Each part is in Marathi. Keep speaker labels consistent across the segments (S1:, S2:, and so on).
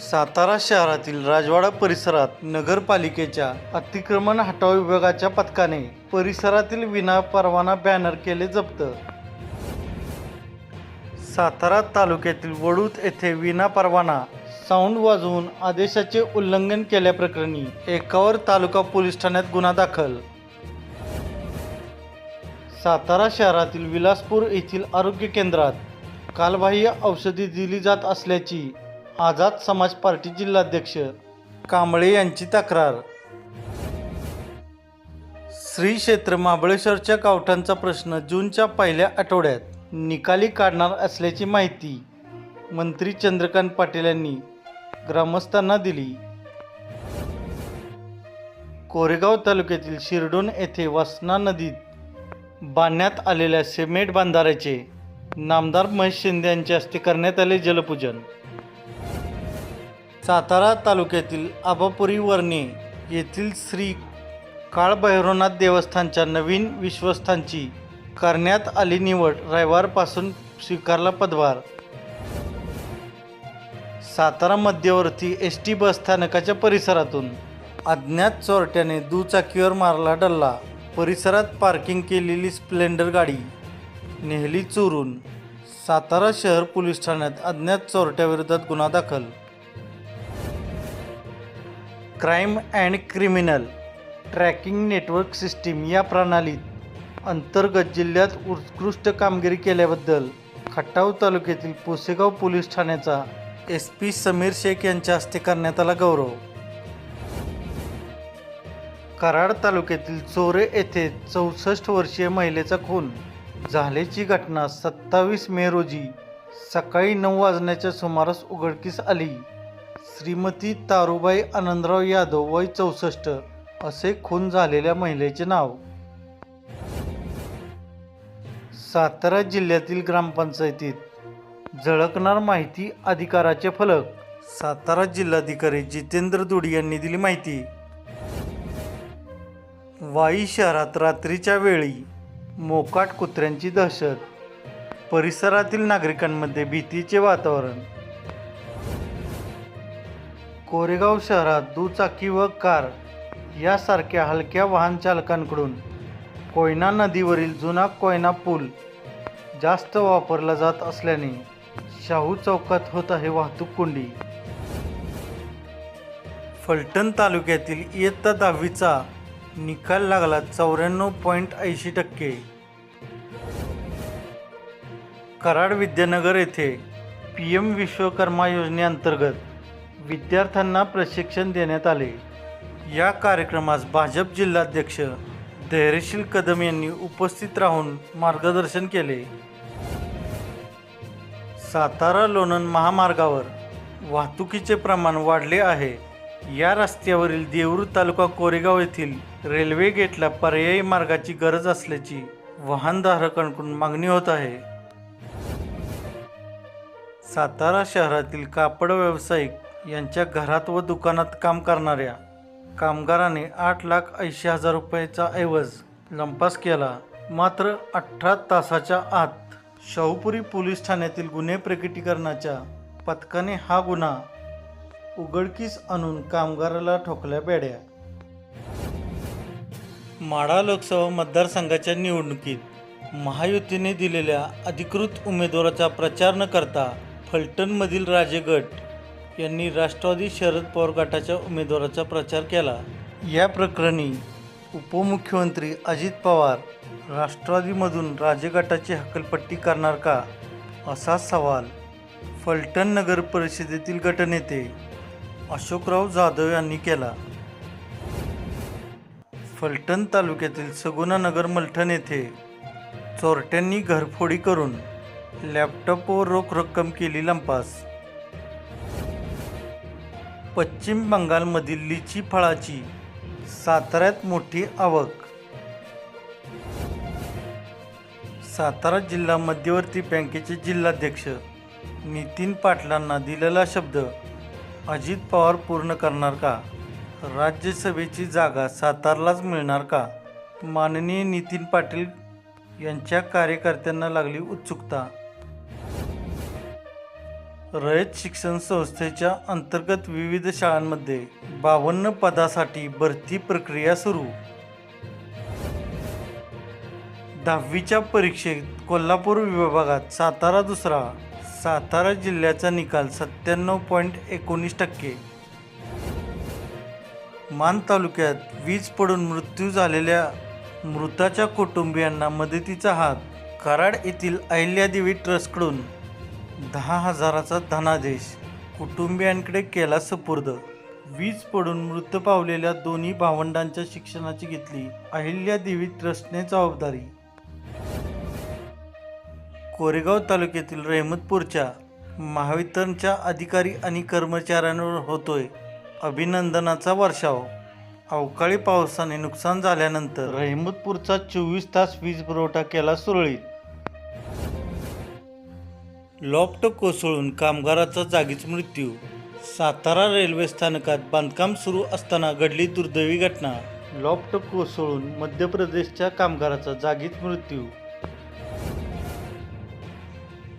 S1: सातारा शहरातील राजवाडा परिसरात नगरपालिकेच्या अतिक्रमण हटाव विभागाच्या पथकाने परिसरातील विना परवाना बॅनर केले जप्त. सातारा तालुक्यातील वडूत येथे विना परवाना साऊंड वाजवून आदेशाचे उल्लंघन केल्याप्रकरणी एकावर तालुका पोलीस ठाण्यात गुन्हा दाखल. सातारा शहरातील विलासपूर येथील आरोग्य केंद्रात कालबाह्य औषधी दिली जात असल्याची आझाद समाज पार्टी जिल्हाध्यक्ष कांबळे यांची तक्रार. श्री क्षेत्र महाबळेश्वरच्या गावठांचा प्रश्न जूनच्या पहिल्या आठवड्यात निकाली काढणार असल्याची माहिती मंत्री चंद्रकांत पाटील यांनी ग्रामस्थांना दिली. कोरेगाव तालुक्यातील शिरडोन येथे वासना नदीत बांधण्यात आलेल्या सिमेंट बांधाऱ्याचे नामदार महेश शिंदे यांच्या हस्ते करण्यात आले जलपूजन. सातारा तालुक्यातील आबापुरी वर्णे येथील श्री काळभैरवनाथ देवस्थानच्या नवीन विश्वस्थांची करण्यात आली निवड रविवारपासून स्वीकारला पदभार. सातारा मध्यवर्ती एस टी बस स्थानकाच्या परिसरातून अज्ञात चोरट्याने दुचाकीवर मारला डल्ला. परिसरात पार्किंग केलेली स्प्लेंडर गाडी नेहली चोरून सातारा शहर पोलीस ठाण्यात अज्ञात चोरट्याविरोधात गुन्हा दाखल crime and criminal tracking network system या प्रणालीत अंतर्गत जिल्ह्यात उत्कृष्ट कामगिरी केल्याबद्दल खटाव तालुक्यातील पोसेगाव पोलीस ठाण्याचा एस पी समीर शेख यांच्या हस्ते करण्यात आला गौरव. कराड तालुक्यातील चोरे येथे चौसष्ट वर्षीय महिलेचा खून झाल्याची घटना सत्तावीस मे रोजी सकाळी नऊ वाजण्याच्या सुमारास उघडकीस आली. श्रीमती तारुबाई आनंदराव यादव वय चौसष्ट असे खून झालेल्या महिलेचे नाव. सातारा जिल्ह्यातील ग्रामपंचायतीत झळकणार माहिती अधिकाराचे फलक. सातारा जिल्हाधिकारी जितेंद्र दुडी यांनी दिली माहिती. वाई शहरात रात्रीच्या वेळी मोकाट कुत्र्यांची दहशत. परिसरातील नागरिकांमध्ये भीतीचे वातावरण. कोरेगाव शहरात दुचाकी व कार यासारख्या हलक्या वाहनचालकांकडून कोयना नदीवरील जुना कोयना पूल जास्त वापरला जात असल्याने शाहू चौकात होत आहे वाहतूक कोंडी. फलटण तालुक्यातील इयत्ता दहावीचा निकाल लागला चौऱ्याण्णव पॉईंट ऐंशी टक्के. कराड विद्यानगर येथे पी एम विश्वकर्मा योजनेअंतर्गत विद्यार्थ्यांना प्रशिक्षण देण्यात आले. या कार्यक्रमास भाजप जिल्हाध्यक्ष धैर्यशील कदम यांनी उपस्थित राहून मार्गदर्शन केले. सातारा लोणंद महामार्गावर वाहतुकीचे प्रमाण वाढले आहे. या रस्त्यावरील देऊर तालुका कोरेगाव येथील रेल्वे गेटला पर्यायी मार्गाची गरज असल्याची वाहनधारकांकडून मागणी होत आहे. सातारा शहरातील कापड व्यावसायिक यांच्या घरात व दुकानात काम करणाऱ्या कामगाराने आठ लाख ऐंशी हजार रुपयाचा ऐवज लंपास केला. मात्र अठरा तासाच्या आत शाहूपुरी पोलीस ठाण्यातील गुन्हे प्रकटीकरणाच्या पथकाने हा गुन्हा उघडकीस आणून कामगाराला ठोकल्या बेड्या माढा लोकसभा मतदारसंघाच्या निवडणुकीत महायुतीने दिलेल्या अधिकृत उमेदवाराचा प्रचार न करता फलटणमधील राजेगट यांनी राष्ट्रवादी शरद पवार गटाच्या उमेदवाराचा प्रचार केला. या प्रकरणी उपमुख्यमंत्री अजित पवार राष्ट्रवादीमधून राजे गटाची हकलपट्टी करणार का? असा सवाल फलटण नगर परिषदेतील गटनेते अशोकराव जाधव यांनी केला. फलटण तालुक्यातील सगुना नगर मलठण येथे चोरट्यांनी घरफोडी करून लॅपटॉपवर रोख रक्कम केली लंपास. पश्चिम बंगालमधील लिची फळाची साताऱ्यात मोठी आवक. सातारा जिल्हा मध्यवर्ती बँकेचे जिल्हाध्यक्ष नितीन पाटलांना दिलेला शब्द अजित पवार पूर्ण करणार का? राज्यसभेची जागा सातारलाच मिळणार का? माननीय नितीन पाटील यांच्या कार्यकर्त्यांना लागली उत्सुकता. रयत शिक्षण संस्थेच्या अंतर्गत विविध शाळांमध्ये बावन्न पदासाठी भरती प्रक्रिया सुरू. दहावीच्या परीक्षेत कोल्हापूर विभागात सातारा दुसरा सातारा जिल्ह्याचा निकाल सत्त्याण्णव पॉईंट एकोणीस टक्के. मान तालुक्यात वीज पडून मृत्यू झालेल्या मृताच्या कुटुंबियांना मदतीचा हात कराड येथील अहिल्यादेवी ट्रस्टकडून दहा हजाराचा धनादेश. कुटुंबियांकडे केला सुपूर्द. वीज पडून मृत पावलेल्या दोन्ही भावंडांच्या शिक्षणाची घेतली. अहिल्यादेवी ट्रस्टने जबाबदारी. कोरेगाव तालुक्यातील रहमतपूरच्या महावितरणच्या अधिकारी आणि कर्मचाऱ्यांवर होतोय अभिनंदनाचा वर्षाव. अवकाळी पावसाने नुकसान झाल्यानंतर रहमतपूरचा चोवीस तास वीज पुरवठा केला सुरळीत. लॉफ्ट कोसळून कामगाराचा जागीच मृत्यू. सातारा रेल्वे स्थानकात बांधकाम सुरू असताना घडली दुर्दैवी घटना. लॉफ्ट कोसळून मध्य प्रदेशच्या कामगाराचा जागीच मृत्यू.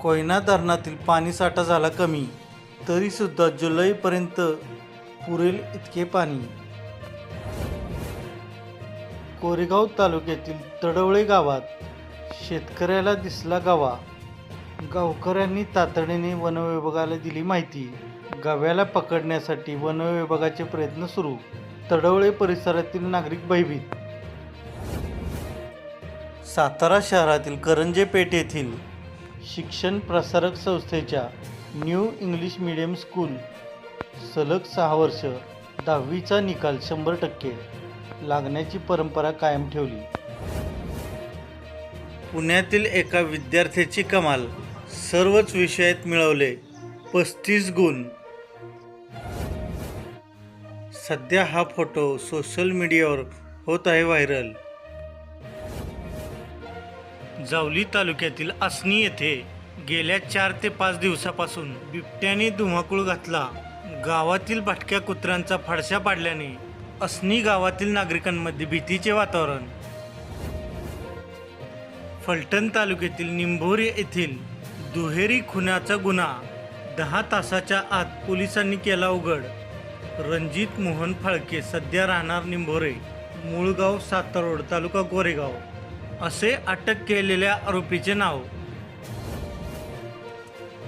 S1: कोयना धरणातील पाणीसाठा झाला कमी तरीसुद्धा जुलैपर्यंत पुरेल इतके पाणी. कोरेगाव तालुक्यातील तडवळे गावात शेतकऱ्याला दिसला गावा. गावकऱ्यांनी तातडीने वनविभागाला दिली माहिती. गव्याला पकडण्यासाठी वनविभागाचे प्रयत्न सुरू. तडवळे परिसरातील नागरिक भयभीत. सातारा शहरातील करंजे पेठ येथील शिक्षण प्रसारक संस्थेच्या न्यू इंग्लिश मीडियम स्कूल सलग सहा वर्ष दहावीचा निकाल शंभर टक्के लागण्याची परंपरा कायम ठेवली. पुण्यातील एका विद्यार्थ्याची कमाल सर्वच विषयात मिळवले. पस्तीस गुण. सध्या हा फोटो सोशल मीडियावर होत आहे व्हायरल. जावली तालुक्यातील आसनी येथे गेल्या चार ते पाच दिवसापासून बिबट्याने धुमाकूळ घातला. गावातील भटक्या कुत्र्यांचा फडशा पाडल्याने असनी गावातील नागरिकांमध्ये भीतीचे वातावरण. फलटण तालुक्यातील निंभोरी येथील दुहेरी खुनाचा गुन्हा. दहा तासाच्या आत पोलिसांनी केला उघड. रणजित मोहन फाळके सध्या राहणार निंभोरे मुळगाव सातारोड तालुका गोरेगाव. असे अटक केलेल्या आरोपीचे नाव.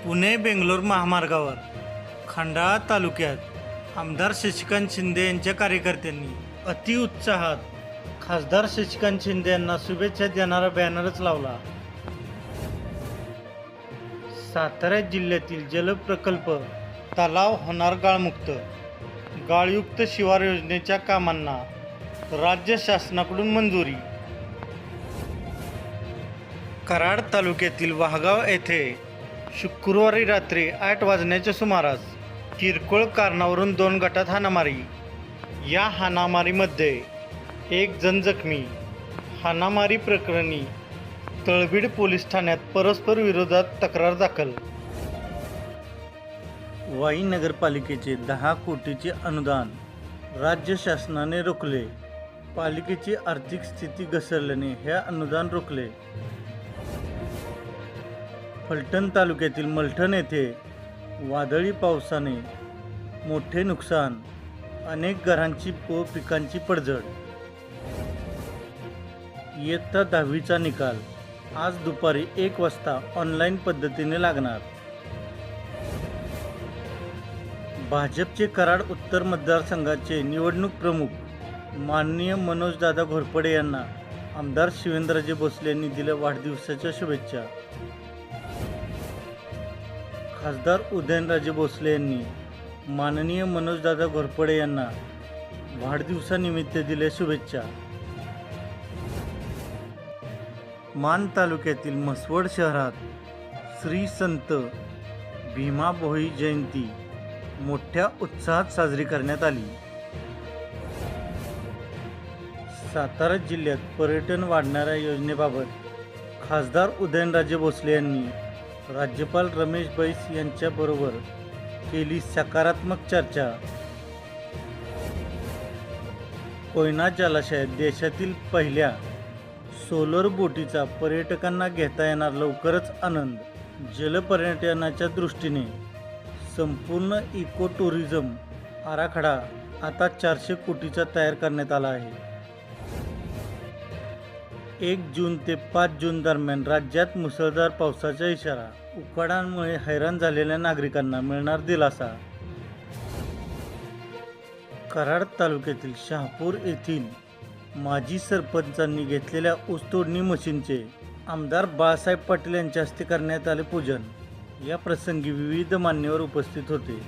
S1: पुणे बेंगलोर महामार्गावर. खंडाळा तालुक्यात आमदार शशिकांत शिंदे यांच्या कार्यकर्त्यांनी अतिउत्साहात खासदार शशिकांत शिंदे यांना शुभेच्छा देणारा बॅनरच लावला. सातारा जिल्ह्यातील जलप्रकल्प तलाव होणार गाळमुक्त. गाळयुक्त शिवार योजनेच्या कामांना राज्य शासनाकडून मंजुरी. कराड तालुक्यातील वाहगाव येथे शुक्रवारी रात्री आठ वाजण्याच्या सुमारास किरकोळ कारणावरून दोन गटात हाणामारी. या हाणामारीमध्ये एक जण जखमी. हाणामारी प्रकरणी तळबीड पोलीस ठाण्यात परस्पर विरोधात तक्रार दाखल. वाई नगरपालिकेचे दहा कोटीचे अनुदान राज्य शासनाने रोखले. पालिकेची आर्थिक स्थिती घसरल्याने हे अनुदान रोखले. फलटण तालुक्यातील मलठण येथे वादळी पावसाने मोठे नुकसान अनेक घरांची व पिकांची पडझड. इयत्ता दहावीचा निकाल आज दुपारी एक वाजता ऑनलाईन पद्धतीने लागणार. भाजपचे कराड उत्तर मतदारसंघाचे निवडणूक प्रमुख माननीय मनोजदादा घोरपडे यांना आमदार शिवेंद्रजे भोसले यांनी दिल्या वाढदिवसाच्या शुभेच्छा. खासदार उदयनराजे भोसले यांनी माननीय मनोजदादा घोरपडे यांना वाढदिवसानिमित्त दिल्या शुभेच्छा. मान तालुक्यातील म्हसवड शहरात श्री संत भीमाभोई जयंती मोठ्या उत्साहात साजरी करण्यात आली. सातारा जिल्ह्यात पर्यटन वाढणाऱ्या योजनेबाबत खासदार उदयनराजे भोसले यांनी राज्यपाल रमेश बैस यांच्याबरोबर केली सकारात्मक चर्चा. कोयना जलाशयात देशातील पहिल्या सोलर बोटीचा पर्यटकांना घेता येणार लवकरच आनंद. जलपर्यटनाच्या दृष्टीने संपूर्ण इको टुरिझम आराखडा आता चारशे कोटीचा तयार करण्यात आला आहे. एक जून ते पाच जून दरम्यान राज्यात मुसळधार पावसाचा इशारा उकाडांमुळे हैराण झालेल्या नागरिकांना मिळणार दिलासा. कराड तालुक्यातील शहापूर येथील माजी सरपंचांनी घेतलेल्या ऊसतोडणी मशीनचे आमदार बाळासाहेब पाटील यांच्या हस्ते करण्यात आले पूजन. या प्रसंगी विविध मान्यवर उपस्थित होते.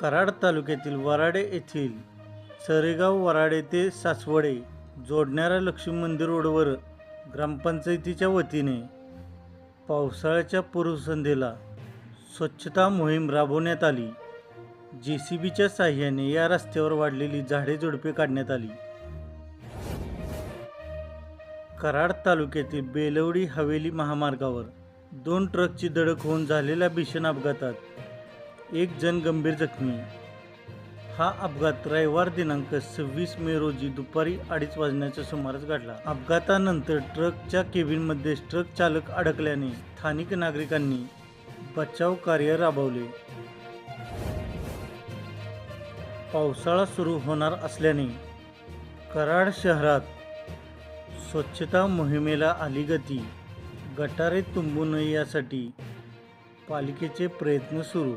S1: कराड तालुक्यातील वराडे येथील सरेगाव वराडे ते सासवडे जोडणाऱ्या लक्ष्मी मंदिर रोडवर ग्रामपंचायतीच्या वतीने पावसाळ्याच्या पूर्वसंध्येला स्वच्छता मोहीम राबवण्यात आली. जे सी बीच्या साह्याने या रस्त्यावर वाढलेली झाडे झुडपे काढण्यात आली. कराड तालुक्यातील बेलवडी हवेली महामार्गावर दोन ट्रकची धडक होऊन झालेल्या भीषण अपघातात एक जण गंभीर जखमी. हा अपघात रविवार दिनांक सव्वीस मे रोजी दुपारी अडीच वाजण्याच्या सुमारास घडला. अपघातानंतर ट्रकच्या केबिनमध्ये ट्रक चालक अडकल्याने स्थानिक नागरिकांनी बचाव कार्य राबवले. पावसाळा सुरू होणार असल्याने कराड शहरात स्वच्छता मोहिमेला आली गती. गटारे तुंबू नये यासाठी पालिकेचे प्रयत्न सुरू.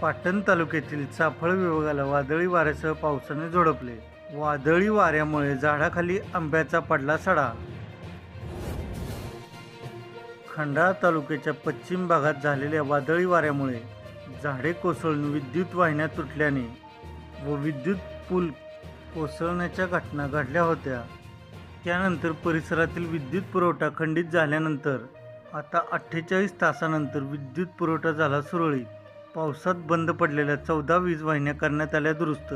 S1: पाटण तालुक्यातील चाफळ विभागाला वादळी वाऱ्यासह पावसाने झोडपले. वादळी वाऱ्यामुळे झाडाखाली आंब्याचा पडला सडा. खंडाळा तालुक्याच्या पश्चिम भागात झालेल्या वादळी वाऱ्यामुळे झाडे कोसळून विद्युत वाहिन्या तुटल्याने व विद्युत पूल कोसळण्याच्या घटना घडल्या होत्या. त्यानंतर परिसरातील विद्युत पुरवठा खंडित झाल्यानंतर आता अठ्ठेचाळीस तासानंतर विद्युत पुरवठा झाला सुरळीत. पावसात बंद पडलेल्या चौदा वीज वाहिन्या करण्यात आल्या दुरुस्त